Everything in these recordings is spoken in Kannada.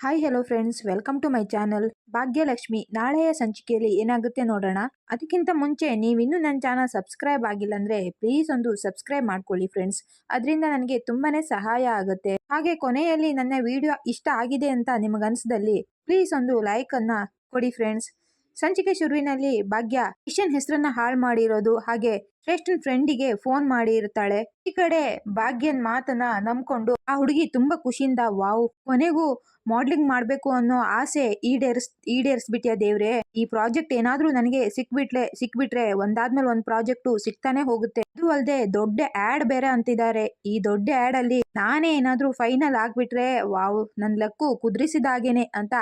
Hi hello friends welcome to my channel Bhagyalakshmi, ನಾಳೆಯ ಸಂಚಿಕೆಯಲ್ಲಿ ಏನಾಗುತ್ತೆ ನೋಡೋಣ. ಅದಕ್ಕಿಂತ ಮುಂಚೆ ನೀವಿನ್ನೂ ನನ್ನ ಚಾನಲ್ ಸಬ್ಸ್ಕ್ರೈಬ್ ಆಗಿಲ್ಲ ಅಂದರೆ ಪ್ಲೀಸ್ ಒಂದು ಸಬ್ಸ್ಕ್ರೈಬ್ ಮಾಡ್ಕೊಳ್ಳಿ ಫ್ರೆಂಡ್ಸ್ ಅದರಿಂದ ನನಗೆ ತುಂಬಾ ಸಹಾಯ ಆಗುತ್ತೆ. ಹಾಗೆ ಕೊನೆಯಲ್ಲಿ ನನ್ನ ವಿಡಿಯೋ ಇಷ್ಟ ಆಗಿದೆ ಅಂತ ನಿಮಗನ್ಸದಲ್ಲಿ ಪ್ಲೀಸ್ ಒಂದು ಲೈಕನ್ನು ಕೊಡಿ ಫ್ರೆಂಡ್ಸ್ ಸಂಚಿಕೆ ಶುರುವಿನಲ್ಲಿ ಭಾಗ್ಯ ಕಿಶನ್ ಹೆಸರನ್ನ ಹಾಳು ಮಾಡಿರೋದು. ಹಾಗೆ ಶ್ರೇಷ್ಠನ್ ಫ್ರೆಂಡಿಗೆ ಫೋನ್ ಮಾಡಿ ಇರ್ತಾಳೆ. ಈ ಕಡೆ ಭಾಗ್ಯನ್ ಮಾತನ್ನ ನಂಬ್ಕೊಂಡು ಆ ಹುಡುಗಿ ತುಂಬಾ ಖುಷಿಯಿಂದ, ವಾವ್, ಕೊನೆಗೂ ಮಾಡ್ಲಿಂಗ್ ಮಾಡ್ಬೇಕು ಅನ್ನೋ ಆಸೆ ಈಡೇರ್ಸ್, ಈಡೇರಿಸ್ಬಿಟ್ಯಾ ದೇವ್ರೆ? ಈ ಪ್ರಾಜೆಕ್ಟ್ ಏನಾದ್ರೂ ನನಗೆ ಸಿಕ್ಬಿಟ್ಲೆ, ಸಿಕ್ಬಿಟ್ರೆ ಒಂದಾದ್ಮೇಲೆ ಒಂದ್ ಪ್ರಾಜೆಕ್ಟ್ ಸಿಗ್ತಾನೆ ಹೋಗುತ್ತೆ. ಅದು ಅಲ್ಲದೆ ದೊಡ್ಡ ಆಡ್ ಬೇರೆ ಅಂತಿದ್ದಾರೆ. ಈ ದೊಡ್ಡ ಆಡ್ ಅಲ್ಲಿ ನಾನೇ ಏನಾದ್ರೂ ಫೈನಲ್ ಆಗ್ಬಿಟ್ರೆ, ವಾವ್, ನನ್ ಲಕ್ಕು ಕುದುರಿಸಿದಾಗೇನೆ ಅಂತ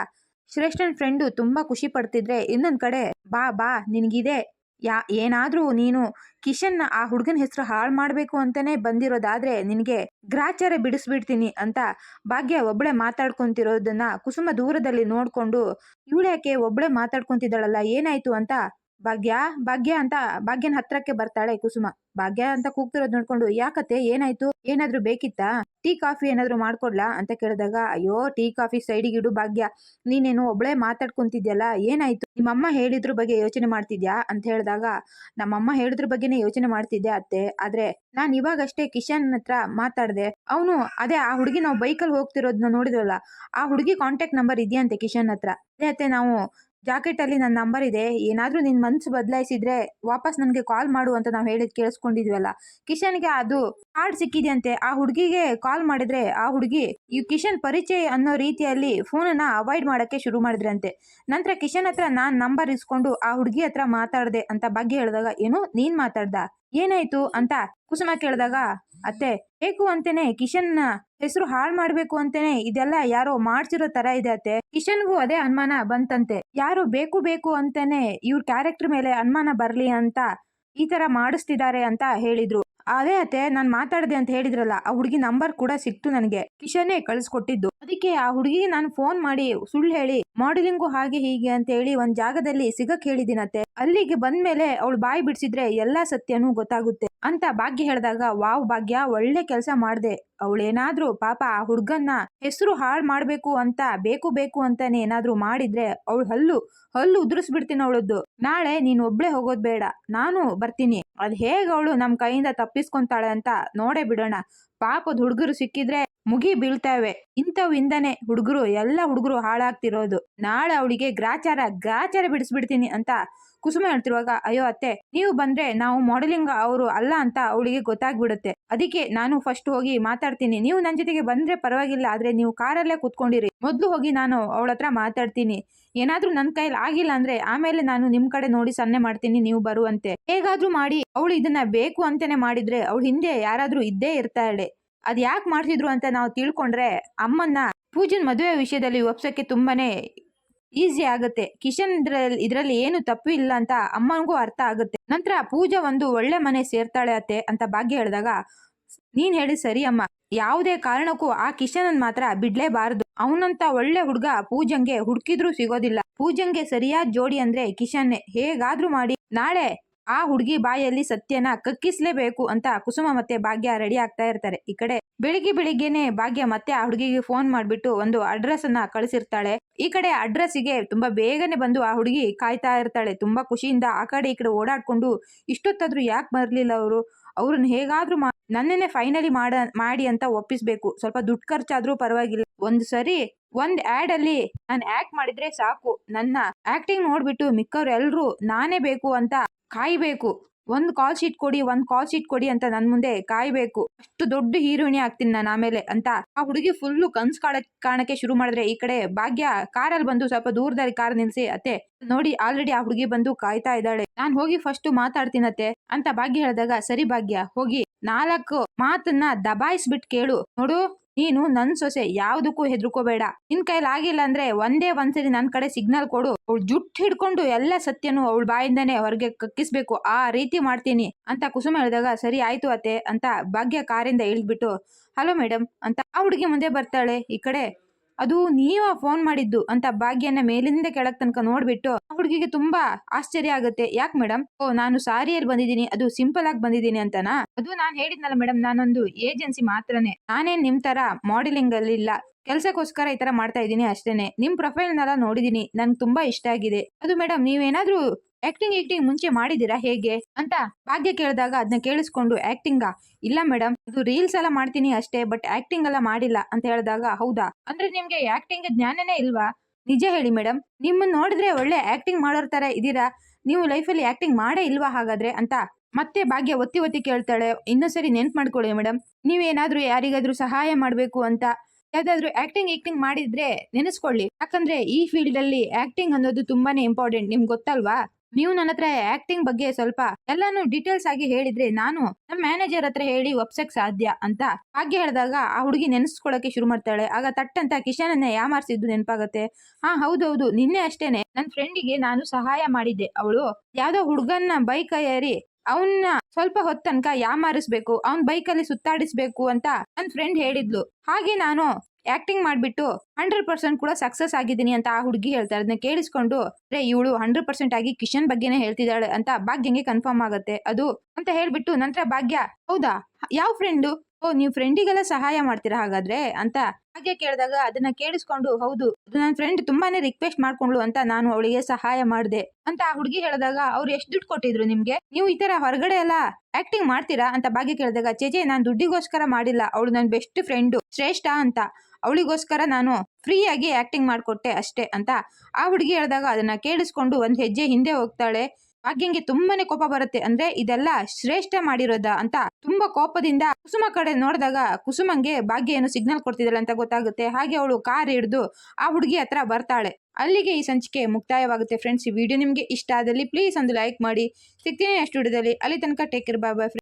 ಶ್ರೇಷ್ಠನ್ ಫ್ರೆಂಡು ತುಂಬಾ ಖುಷಿ ಪಡ್ತಿದ್ರೆ, ಇನ್ನೊಂದು ಕಡೆ, ಬಾ ಬಾ, ನಿನಗಿದೆ. ಯಾ, ಏನಾದರೂ ನೀನು ಕಿಶನ್ ಆ ಹುಡುಗನ ಹೆಸರು ಹಾಳು ಮಾಡಬೇಕು ಅಂತಾನೆ ಬಂದಿರೋದಾದ್ರೆ ನಿನಗೆ ಗ್ರಾಚಾರ ಬಿಡಿಸ್ಬಿಡ್ತೀನಿ ಅಂತ ಭಾಗ್ಯ ಒಬ್ಬಳೆ ಮಾತಾಡ್ಕೊಂತಿರೋದನ್ನ ಕುಸುಮ ದೂರದಲ್ಲಿ ನೋಡ್ಕೊಂಡು ಇವಳ್ಯಾಕೆ ಒಬ್ಬಳೆ ಮಾತಾಡ್ಕೊಂತಿದ್ದಾಳಲ್ಲ, ಏನಾಯ್ತು ಅಂತ ಭಾಗ್ಯ ಭಾಗ್ಯ ಅಂತ ಭಾಗ್ಯನ ಹತ್ತಿರಕ್ಕೆ ಬರ್ತಾಳೆ ಕುಸುಮ. ಭಾಗ್ಯ ಅಂತ ಕೂಗ್ತಿರೋದ್ ನೋಡ್ಕೊಂಡು, ಯಾಕತ್ತೆ, ಏನಾಯ್ತು? ಏನಾದ್ರೂ ಬೇಕಿತ್ತಾ? ಟೀ, ಕಾಫಿ ಏನಾದ್ರೂ ಮಾಡ್ಕೊಡ್ಲಾ? ಅಂತ ಕೇಳಿದಾಗ, ಅಯ್ಯೋ, ಟೀ, ಕಾಫಿ, ಸೈಡಿಗೆ ಇಡು ಭಾಗ್ಯ. ನೀನೇನು ಒಬ್ಳೆ ಮಾತಾಡ್ಕೊಂತಿದ್ಯಲ್ಲ, ಏನಾಯ್ತು? ನಿಮ್ಮಮ್ಮ ಹೇಳಿದ್ರ ಬಗ್ಗೆ ಯೋಚನೆ ಮಾಡ್ತಿದ್ಯಾ? ಅಂತ ಹೇಳಿದಾಗ, ನಮ್ಮಮ್ಮ ಹೇಳಿದ್ರ ಬಗ್ಗೆನೇ ಯೋಚನೆ ಮಾಡ್ತಿದ್ದೆ ಅತ್ತೆ. ಆದ್ರೆ ನಾನ್ ಇವಾಗಷ್ಟೇ ಕಿಶನ್ ಹತ್ರ ಮಾತಾಡ್ದೆ. ಅವನು ಅದೇ ಆ ಹುಡುಗಿ ನಾವು ಬೈಕಲ್ಲಿ ಹೋಗ್ತಿರೋದನ್ನ ನೋಡಿದ್ರಲ್ಲ, ಆ ಹುಡುಗಿ ಕಾಂಟ್ಯಾಕ್ಟ್ ನಂಬರ್ ಇದೆಯಂತೆ ಕಿಶನ್ ಹತ್ರ? ಅದೇ ಅತ್ತೆ, ನಾವು ಜಾಕೆಟ್ ಅಲ್ಲಿ ನನ್ನ ನಂಬರ್ ಇದೆ. ಏನಾದರೂ ನಿನ್ನ ಮನ್ಸು ಬದಲಾಯಿಸಿದ್ರೆ ವಾಪಸ್ ನನಗೆ ಕಾಲ್ ಮಾಡು ಅಂತ ನಾವು ಹೇಳಿದ್ ಕೇಳಿಸ್ಕೊಂಡಿದ್ವಲ್ಲ. ಕಿಶನ್ಗೆ ಅದು ಕಾರ್ಡ್ ಸಿಕ್ಕಿದೆಯಂತೆ. ಆ ಹುಡುಗಿಗೆ ಕಾಲ್ ಮಾಡಿದ್ರೆ ಆ ಹುಡುಗಿ ಈ ಕಿಶನ್ ಪರಿಚಯ ಅನ್ನೋ ರೀತಿಯಲ್ಲಿ ಫೋನನ್ನು ಅವಾಯ್ಡ್ ಮಾಡಕ್ಕೆ ಶುರು ಮಾಡಿದ್ರಂತೆ. ನಂತರ ಕಿಶನ್ ಹತ್ರ ನಾನು ನಂಬರ್ ಇಸ್ಕೊಂಡು ಆ ಹುಡುಗಿ ಹತ್ರ ಮಾತಾಡ್ದೆ ಅಂತ ಬಗ್ಗೆ ಹೇಳಿದಾಗ, ಏನು ನೀನು ಮಾತಾಡ್ದ? ಏನಾಯ್ತು? ಅಂತ ಕುಸುಮ ಕೇಳಿದಾಗ ಅತ್ತೆ, ಬೇಕು ಅಂತಾನೆ ಕಿಶನ್ ಹೆಸರು ಹಾಳು ಮಾಡ್ಬೇಕು ಅಂತಾನೆ ಇದೆಲ್ಲ ಯಾರೋ ಮಾಡ್ಸಿರೋ ತರ ಇದೆ ಅತ್ತೆ. ಕಿಶನ್ಗೂ ಅದೇ ಅನುಮಾನ ಬಂತಂತೆ. ಯಾರು ಬೇಕು ಬೇಕು ಅಂತಾನೆ ಇವ್ರ ಕ್ಯಾರೆಕ್ಟರ್ ಮೇಲೆ ಅನುಮಾನ ಬರ್ಲಿ ಅಂತ ಈ ತರ ಮಾಡಿಸ್ತಿದ್ದಾರೆ ಅಂತ ಹೇಳಿದ್ರು. ಅದೇ ಅತ್ತೆ, ನಾನ್ ಮಾತಾಡ್ದೆ ಅಂತ ಹೇಳಿದ್ರಲ್ಲ, ಆ ಹುಡುಗಿ ನಂಬರ್ ಕೂಡ ಸಿಕ್ತು ನನಗೆ. ಕಿಶನೇ ಕಳಿಸ್ಕೊಟ್ಟಿದ್ದು. ಅದಕ್ಕೆ ಆ ಹುಡುಗಿಗೆ ನಾನು ಫೋನ್ ಮಾಡಿ ಸುಳ್ಳು ಹೇಳಿ, ಮಾಡಲಿಂಗು ಹಾಗೆ ಹೀಗೆ ಅಂತ ಹೇಳಿ ಒಂದ್ ಜಾಗದಲ್ಲಿ ಸಿಗಕ್ ಹೇಳಿದಿನತ್ತೆ. ಅಲ್ಲಿಗೆ ಬಂದ್ಮೇಲೆ ಅವಳು ಬಾಯಿ ಬಿಡಿಸಿದ್ರೆ ಎಲ್ಲಾ ಸತ್ಯನೂ ಗೊತ್ತಾಗುತ್ತೆ. ಅಂತ ಭಾಗ್ಯ ಹೇಳಿದಾಗ, ವಾವ್ ಭಾಗ್ಯ, ಒಳ್ಳೆ ಕೆಲಸ ಮಾಡ್ದೆ. ಅವಳೇನಾದ್ರೂ ಪಾಪ ಆ ಹುಡ್ಗನ್ನ ಹೆಸರು ಹಾಳು ಮಾಡ್ಬೇಕು ಅಂತ, ಬೇಕು ಬೇಕು ಅಂತಾನೆ ಏನಾದ್ರೂ ಮಾಡಿದ್ರೆ ಅವಳು ಹಲ್ಲು ಹಲ್ಲು ಉದುರಿಸ್ಬಿಡ್ತೀನಿ ಅವಳದ್ದು. ನಾಳೆ ನೀನ್ ಒಬ್ಳೆ ಹೋಗೋದ್ ಬೇಡ. ನಾನು ಬರ್ತೀನಿ. ಅದ್ ಹೇಗ್ ಅವಳು ನಮ್ ಕೈಯಿಂದ ತಪ್ಪಿಸ್ಕೊಂತಾಳೆ ಅಂತ ನೋಡೇ ಬಿಡೋಣ. ಪಾಪದ ಹುಡುಗರು ಸಿಕ್ಕಿದ್ರೆ ಮುಗಿ ಬೀಳ್ತಾವೆ ಇಂಥವಿಂದನೆ ಹುಡುಗರು, ಎಲ್ಲ ಹುಡುಗರು ಹಾಳಾಗ್ತಿರೋದು. ನಾಳೆ ಅವಳಿಗೆ ಗ್ರಾಚಾರ ಗ್ರಾಚಾರ ಬಿಡಿಸ್ಬಿಡ್ತೀನಿ ಅಂತ ಕುಸುಮ ಹೇಳ್ತಿರುವಾಗ, ಅಯ್ಯೋ ಅತ್ತೆ, ನೀವು ಬಂದ್ರೆ ನಾವು ಮಾಡೆಲಿಂಗ್ ಅವರು ಅಲ್ಲ ಅಂತ ಅವಳಿಗೆ ಗೊತ್ತಾಗ್ಬಿಡುತ್ತೆ. ಅದಕ್ಕೆ ನಾನು ಫಸ್ಟ್ ಹೋಗಿ ಮಾತಾಡ್ತೀನಿ. ನೀವು ನನ್ನ ಜೊತೆಗೆ ಬಂದ್ರೆ ಪರವಾಗಿಲ್ಲ, ಆದ್ರೆ ನೀವು ಕಾರಲ್ಲೇ ಕುತ್ಕೊಂಡಿರಿ. ಮೊದ್ಲು ಹೋಗಿ ನಾನು ಅವಳ ಹತ್ರ ಮಾತಾಡ್ತೀನಿ. ಏನಾದ್ರೂ ನನ್ನ ಕೈಲಿ ಆಗಿಲ್ಲ ಅಂದ್ರೆ ಆಮೇಲೆ ನಾನು ನಿಮ್ ಕಡೆ ನೋಡಿ ಸನ್ನೆ ಮಾಡ್ತೀನಿ, ನೀವು ಬರುವಂತೆ. ಹೇಗಾದ್ರೂ ಮಾಡಿ, ಅವಳು ಇದನ್ನ ಬೇಕು ಅಂತಾನೆ ಮಾಡಿದ್ರೆ ಅವಳು ಹಿಂದೆ ಯಾರಾದ್ರೂ ಇದ್ದೇ ಇರ್ತಾಳೆ. ಅದ್ ಯಾಕೆ ಮಾಡ್ತಿದ್ರು ಅಂತ ನಾವು ತಿಳ್ಕೊಂಡ್ರೆ ಅಮ್ಮನ್ನ ಪೂಜನ್ ಮದುವೆ ವಿಷಯದಲ್ಲಿ ಒಪ್ಸಕ್ಕೆ ತುಂಬಾನೇ ಈಸಿ ಆಗುತ್ತೆ. ಕಿಶನ್ ಇದ್ರಲ್ಲಿ ಏನು ತಪ್ಪು ಇಲ್ಲ ಅಂತ ಅಮ್ಮನಿಗೂ ಅರ್ಥ ಆಗುತ್ತೆ. ನಂತರ ಪೂಜಾ ಒಂದು ಒಳ್ಳೆ ಮನೆ ಸೇರ್ತಾಳೆ ಅತ್ತೆ ಅಂತ ಭಾಗ್ಯ ಹೇಳಿದಾಗ, ನೀನ್ ಹೇಳಿ ಸರಿ ಅಮ್ಮ. ಯಾವುದೇ ಕಾರಣಕ್ಕೂ ಆ ಕಿಶನ್ ಮಾತ್ರ ಬಿಡ್ಲೇಬಾರದು. ಅವನಂತ ಒಳ್ಳೆ ಹುಡ್ಗ ಪೂಜಂಗೆ ಹುಡುಕಿದ್ರೂ ಸಿಗೋದಿಲ್ಲ. ಪೂಜಂಗೆ ಸರಿಯಾದ ಜೋಡಿ ಅಂದ್ರೆ ಕಿಶನ್ ಹೇಗಾದ್ರೂ ಮಾಡಿ, ನಾಳೆ ಆ ಹುಡುಗಿ ಬಾಯಲ್ಲಿ ಸತ್ಯನ ಕಕ್ಕಿಸ್ಲೇಬೇಕು ಅಂತ ಕುಸುಮ ಮತ್ತೆ ಭಾಗ್ಯ ರೆಡಿ ಆಗ್ತಾ ಇರ್ತಾರೆ. ಈ ಕಡೆ ಬೆಳಿಗ್ಗೆ ಬೆಳಿಗ್ಗೆನೆ ಭಾಗ್ಯ ಮತ್ತೆ ಆ ಹುಡುಗಿಗೆ ಫೋನ್ ಮಾಡ್ಬಿಟ್ಟು ಒಂದು ಅಡ್ರೆಸ್ ಅನ್ನ ಕಳಿಸಿರ್ತಾಳೆ. ಈ ಕಡೆ ಅಡ್ರೆಸ್ಸಿಗೆ ತುಂಬಾ ಬೇಗನೆ ಬಂದು ಆ ಹುಡುಗಿ ಕಾಯ್ತಾ ಇರ್ತಾಳೆ. ತುಂಬಾ ಖುಷಿಯಿಂದ ಆ ಕಡೆ ಈ ಕಡೆ ಓಡಾಡ್ಕೊಂಡು ಇಷ್ಟೊತ್ತಾದ್ರೂ ಯಾಕೆ ಬರಲಿಲ್ಲ ಅವರು? ಅವ್ರನ್ನ ಹೇಗಾದ್ರೂ ನನ್ನನ್ನೇ ಫೈನಲಿ ಮಾಡ, ಮಾಡಿ ಅಂತ ಒಪ್ಪಿಸ್ಬೇಕು. ಸ್ವಲ್ಪ ದುಡ್ಡು ಖರ್ಚಾದ್ರೂ ಪರವಾಗಿಲ್ಲ. ಒಂದು ಸರಿ, ಒಂದ್ ಆಡ್ ಅಲ್ಲಿ ನಾನು ಆಕ್ಟ್ ಮಾಡಿದ್ರೆ ಸಾಕು. ನನ್ನ ಆಕ್ಟಿಂಗ್ ನೋಡ್ಬಿಟ್ಟು ಮಿಕ್ಕವ್ರು ಎಲ್ರು ನಾನೇ ಬೇಕು ಅಂತ ಕಾಯ್ಬೇಕು. ಒಂದು ಕಾಲ್ ಶೀಟ್ ಕೊಡಿ, ಒಂದು ಕಾಲ್ ಶೀಟ್ ಕೊಡಿ ಅಂತ ನನ್ನ ಮುಂದೆ ಕಾಯಬೇಕು. ಅಷ್ಟು ದೊಡ್ಡ ಹೀರೋಯಿನಿ ಆಗ್ತೀನಿ ನಾನು ಆಮೇಲೆ ಅಂತ. ಆ ಹುಡುಗಿ ಫುಲ್ಲು ಕನ್ಸ್ ಕಾಣ ಕಾಣಕ್ಕೆ ಶುರು ಮಾಡಿದ್ರೆ ಈ ಕಡೆ ಭಾಗ್ಯ ಕಾರಲ್ಲಿ ಬಂದು ಸ್ವಲ್ಪ ದೂರದಲ್ಲಿ ಕಾರ್ ನಿಲ್ಸಿ ಅತ್ತೆ. ನೋಡಿ ಆಲ್ರೆಡಿ ಆ ಹುಡುಗಿ ಬಂದು ಕಾಯ್ತಾ ಇದ್ದಾಳೆ. ನಾನ್ ಹೋಗಿ ಫಸ್ಟ್ ಮಾತಾಡ್ತೀನತ್ತೆ ಅಂತ ಭಾಗ್ಯ ಹೇಳಿದಾಗ, ಸರಿ ಭಾಗ್ಯ, ಹೋಗಿ. ನಾಲ್ಕು ಮಾತನ್ನ ದಬಾಯಿಸ್ಬಿಟ್ ಕೇಳು. ನೋಡು ನೀನು ನನ್ ಸೊಸೆ ಯಾವ್ದಕ್ಕೂ ಹೆದರ್ಕೋಬೇಡ. ನಿನ್ ಕೈಲಿ ಆಗಿಲ್ಲ ಅಂದ್ರೆ ಒಂದೇ ಒಂದ್ಸರಿ ನನ್ ಕಡೆ ಸಿಗ್ನಲ್ ಕೊಡು. ಅವಳು ಜುಟ್ ಹಿಡ್ಕೊಂಡು ಎಲ್ಲ ಸತ್ಯನು ಅವಳ ಬಾಯಿಂದಾನೆ ಹೊರಗೆ ಕಕ್ಕಿಸ್ಬೇಕು. ಆ ರೀತಿ ಮಾಡ್ತೀನಿ ಅಂತ ಕುಸುಮ ಹೇಳಿದಾಗ, ಸರಿ ಆಯ್ತು ಅತ್ತೆ ಅಂತ ಭಾಗ್ಯ ಕಾರಿಂದ ಇಳಿದ್ಬಿಟ್ಟು, ಹಲೋ ಮೇಡಮ್ ಅಂತ ಆ ಹುಡುಗಿ ಮುಂದೆ ಬರ್ತಾಳೆ ಈ ಕಡೆ. ಅದು ನೀವ ಫೋನ್ ಮಾಡಿದ್ದು ಅಂತ ಭಾಗ್ಯನ ಮೇಲಿಂದ ಕೆಳಗ್ ತನಕ ನೋಡ್ಬಿಟ್ಟು ಹುಡುಗಿಗೆ ತುಂಬಾ ಆಶ್ಚರ್ಯ ಆಗುತ್ತೆ. ಯಾಕೆ ಮೇಡಮ್ ಓ, ನಾನು ಸಾರಿಯಲ್ಲಿ ಬಂದಿದ್ದೀನಿ, ಅದು ಸಿಂಪಲ್ ಆಗಿ ಬಂದಿದ್ದೀನಿ ಅಂತನಾ? ಅದು ನಾನು ಹೇಳಿದ್ನಲ್ಲ ಮೇಡಮ್ ನಾನೊಂದು ಏಜೆನ್ಸಿ ಮಾತ್ರನೇ. ನಾನೇನ್ ನಿಮ್ ತರ ಮಾಡೆಲಿಂಗ್ ಅಲ್ಲಿ ಇಲ್ಲ. ಕೆಲಸಕ್ಕೋಸ್ಕರ ಈ ತರ ಮಾಡ್ತಾ ಇದ್ದೀನಿ ಅಷ್ಟೇನೆ. ನಿಮ್ ಪ್ರೊಫೈಲ್ನೆಲ್ಲ ನೋಡಿದೀನಿ ನನ್ಗೆ ತುಂಬಾ ಇಷ್ಟ ಆಗಿದೆ. ಅದು ಮೇಡಮ್ ನೀವೇನಾದ್ರೂ ಆಕ್ಟಿಂಗ್ ಆಕ್ಟಿಂಗ್ ಮುಂಚೆ ಮಾಡಿದ್ದೀರಾ ಹೇಗೆ ಅಂತ ಭಾಗ್ಯ ಕೇಳಿದಾಗ ಅದನ್ನ ಕೇಳಿಸ್ಕೊಂಡು ಆಕ್ಟಿಂಗ ಇಲ್ಲ ಮೇಡಮ್ ಇದು ರೀಲ್ಸ್ ಎಲ್ಲ ಮಾಡ್ತೀನಿ ಅಷ್ಟೇ ಬಟ್ ಆಕ್ಟಿಂಗ್ ಎಲ್ಲ ಮಾಡಿಲ್ಲ, ಅಂತ ಹೇಳಿದಾಗ, ಹೌದಾ? ಅಂದ್ರೆ ನಿಮ್ಗೆ ಆಕ್ಟಿಂಗ್ ಜ್ಞಾನನೇ ಇಲ್ವಾ? ನಿಜ ಹೇಳಿ ಮೇಡಮ್ ನಿಮ್ಮನ್ನ ನೋಡಿದ್ರೆ ಒಳ್ಳೆ ಆಕ್ಟಿಂಗ್ ಮಾಡೋರ್ ತರ ಇದೀರಾ ನೀವು ಲೈಫಲ್ಲಿ ಆಕ್ಟಿಂಗ್ ಮಾಡೇ ಇಲ್ವಾ ಹಾಗಾದ್ರೆ ಅಂತ ಮತ್ತೆ ಭಾಗ್ಯ ಒತ್ತಿ ಒತ್ತಿ ಕೇಳ್ತಾಳೆ ಇನ್ನೊಂದ್ಸರಿ ನೆನ್ಪು ಮಾಡ್ಕೊಳ್ಳಿ ಮೇಡಮ್ ನೀವೇನಾದ್ರೂ ಯಾರಿಗಾದ್ರೂ ಸಹಾಯ ಮಾಡಬೇಕು ಅಂತ, ಯಾವ್ದಾದ್ರು ಆಕ್ಟಿಂಗ್ ಆಕ್ಟಿಂಗ್ ಮಾಡಿದ್ರೆ ನೆನೆಸ್ಕೊಳ್ಳಿ. ಯಾಕಂದ್ರೆ ಈ ಫೀಲ್ಡ್ ಅಲ್ಲಿ ಆಕ್ಟಿಂಗ್ ಅನ್ನೋದು ತುಂಬಾನೇ ಇಂಪಾರ್ಟೆಂಟ್ ನಿಮ್ಗೆ ಗೊತ್ತಲ್ವಾ? ನೀವು ನನ್ನ ಹತ್ರ ಆಕ್ಟಿಂಗ್ ಬಗ್ಗೆ ಸ್ವಲ್ಪ ಎಲ್ಲಾನು ಡೀಟೇಲ್ಸ್ ಆಗಿ ಹೇಳಿದ್ರೆ ನಾನು ನಮ್ಮ ಮ್ಯಾನೇಜರ್ ಹತ್ರ ಹೇಳಿ ಒಪ್ಸಕ್ ಸಾಧ್ಯ ಅಂತ ಹಾಗೆ ಹೇಳಿದಾಗ ಆ ಹುಡುಗಿ ನೆನೆಸ್ಕೊಳ್ಳೋಕೆ ಶುರು ಮಾಡ್ತಾಳೆ. ಆಗ ತಟ್ಟಂತ ಕಿಶನನ್ನ ಯಾಮಾರಿಸಿದ್ದು ನೆನಪಾಗತ್ತೆ. ಹಾ, ಹೌದೌದು. ನಿನ್ನೆ ಅಷ್ಟೇನೆ. ನನ್ನ ಫ್ರೆಂಡಿಗೆ ನಾನು ಸಹಾಯ ಮಾಡಿದ್ದೆ. ಅವಳು ಯಾವ್ದೋ ಹುಡುಗನ್ನ ಬೈಕ್ ಏರಿ ಅವನ್ನ ಸ್ವಲ್ಪ ಹೊತ್ತು ತನಕ ಯಾಮಾರಿಸ್ಬೇಕು ಬೈಕ್ ಬೈಕಲ್ಲಿ ಸುತ್ತಾಡಿಸ್ಬೇಕು ಅಂತ ನನ್ನ ಫ್ರೆಂಡ್ ಹೇಳಿದ್ಲು. ಹಾಗೆ ನಾನು ಆಕ್ಟಿಂಗ್ ಮಾಡಿಬಿಟ್ಟು ಹಂಡ್ರೆಡ್ ಪರ್ಸೆಂಟ್ ಕೂಡ ಸಕ್ಸಸ್ ಆಗಿದ್ದೀನಿ ಅಂತ ಆ ಹುಡುಗಿ ಹೇಳ್ತಾರೆ. ಅದನ್ನ ಕೇಳಿಸ್ಕೊಂಡು, ರೇ, ಇವಳು ಹಂಡ್ರೆಡ್ ಪರ್ಸೆಂಟ್ ಆಗಿ ಕಿಶನ್ ಬಗ್ಗೆನೇ ಹೇಳ್ತಿದ್ದಾಳೆ ಅಂತ ಭಾಗ್ಯಂಗೆ ಕನ್ಫರ್ಮ್ ಆಗುತ್ತೆ. ಅದು, ಅಂತ ಹೇಳ್ಬಿಟ್ಟು ನಂತರ ಭಾಗ್ಯ, ಹೌದಾ? ಯಾವ ಫ್ರೆಂಡು ಓ, ನೀವು ಫ್ರೆಂಡಿಗೆಲ್ಲ ಸಹಾಯ ಮಾಡ್ತೀರಾ ಹಾಗಾದ್ರೆ? ಅಂತ ಹಾಗೆ ಕೇಳಿದಾಗ ಅದನ್ನ ಕೇಳಿಸ್ಕೊಂಡು, ಹೌದು ನನ್ನ ಫ್ರೆಂಡ್ ತುಂಬಾನೇ ರಿಕ್ವೆಸ್ಟ್ ಮಾಡ್ಕೊಂಡ್ಲು ಅಂತ ನಾನು ಅವಳಿಗೆ ಸಹಾಯ ಮಾಡಿದೆ ಅಂತ ಆ ಹುಡುಗಿ ಹೇಳಿದಾಗ ಅವ್ರು ಎಷ್ಟು ದುಡ್ಡು ಕೊಟ್ಟಿದ್ರು ನಿಮ್ಗೆ? ನೀವು ಈ ತರ ಹೊರಗಡೆ ಎಲ್ಲ ಆಕ್ಟಿಂಗ್ ಮಾಡ್ತೀರಾ? ಅಂತ ಭಾಗ್ಯ ಕೇಳಿದಾಗ ಚೇಜೆ ನಾನು ದುಡ್ಡಿಗೋಸ್ಕರ ಮಾಡಿಲ್ಲ, ಅವಳು ನನ್ನ ಬೆಸ್ಟ್ ಫ್ರೆಂಡು ಶ್ರೇಷ್ಠ ಅಂತ, ಅವಳಿಗೋಸ್ಕರ ನಾನು ಫ್ರೀ ಆಗಿ ಆಕ್ಟಿಂಗ್ ಮಾಡಿಕೊಟ್ಟೆ ಅಷ್ಟೇ ಅಂತ ಆ ಹುಡುಗಿ ಹೇಳಿದಾಗ ಅದನ್ನ ಕೇಳಿಸ್ಕೊಂಡು ಒಂದು ಹೆಜ್ಜೆ ಹಿಂದೆ ಹೋಗ್ತಾಳೆ. ಭಾಗ್ಯಂಗೆ ತುಂಬಾನೇ ಕೋಪ ಬರುತ್ತೆ. ಅಂದ್ರೆ ಇದೆಲ್ಲ ಶ್ರೇಷ್ಠ ಮಾಡಿರೋದ ಅಂತ ತುಂಬಾ ಕೋಪದಿಂದ ಕುಸುಮ ಕಡೆ ನೋಡಿದಾಗ ಕುಸುಮಂಗೆ ಭಾಗ್ಯ ಏನು ಸಿಗ್ನಲ್ ಕೊಡ್ತಿದ್ದಾಳೆ ಅಂತ ಗೊತ್ತಾಗುತ್ತೆ. ಹಾಗೆ ಅವಳು ಕಾರ್ ಹಿಡಿದು ಆ ಹುಡುಗಿ ಹತ್ರ ಬರ್ತಾಳೆ. ಅಲ್ಲಿಗೆ ಈ ಸಂಚಿಕೆ ಮುಕ್ತಾಯವಾಗುತ್ತೆ ಫ್ರೆಂಡ್ಸ್ ಈ ವಿಡಿಯೋ ನಿಮಗೆ ಇಷ್ಟ ಆದಲ್ಲಿ ಪ್ಲೀಸ್ ಒಂದು ಲೈಕ್ ಮಾಡಿ. ಸಿಗ್ತೀನಿ ನೆಕ್ಸ್ಟ್ ವಿಡಿಯೋದಲ್ಲಿ ಅಲ್ಲಿ ತನಕ ಟೇಕ್ ಕೇರ್ ಬಾಯ್ ಬಾಯ್